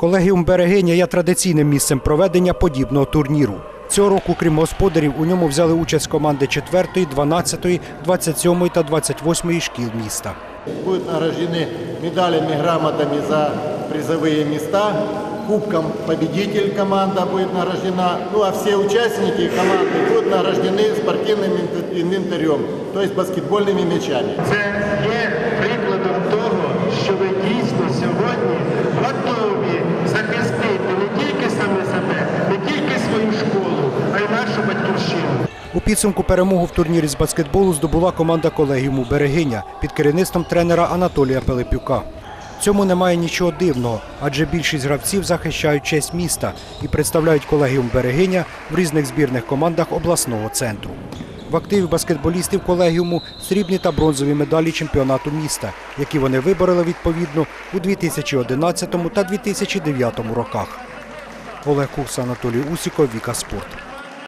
Колегіум Берегиня є традиційним місцем проведення подібного турніру. Цього року, крім господарів, у ньому взяли участь команди 4, 12, 27 та 28 шкіл міста. Будут награждены медалями, грамотами за призовые места. Кубком победитель команда будет награждена. Ну а все участники команды будут награждены спортивным инвен- инвентарем, то есть баскетбольными мячами. Це є нашу батьківщину. У підсумку перемогу в турнірі з баскетболу здобула команда колегіуму Берегиня під керівництвом тренера Анатолія Пилипюка. Цьому немає нічого дивного, адже більшість гравців захищають честь міста і представляють колегіум Берегиня в різних збірних командах обласного центру. В активі баскетболістів колегіуму срібні та бронзові медалі чемпіонату міста, які вони вибороли відповідно у 2011 та 2009 роках. Олег Курс, Анатолій Усіков, Віка Спорт.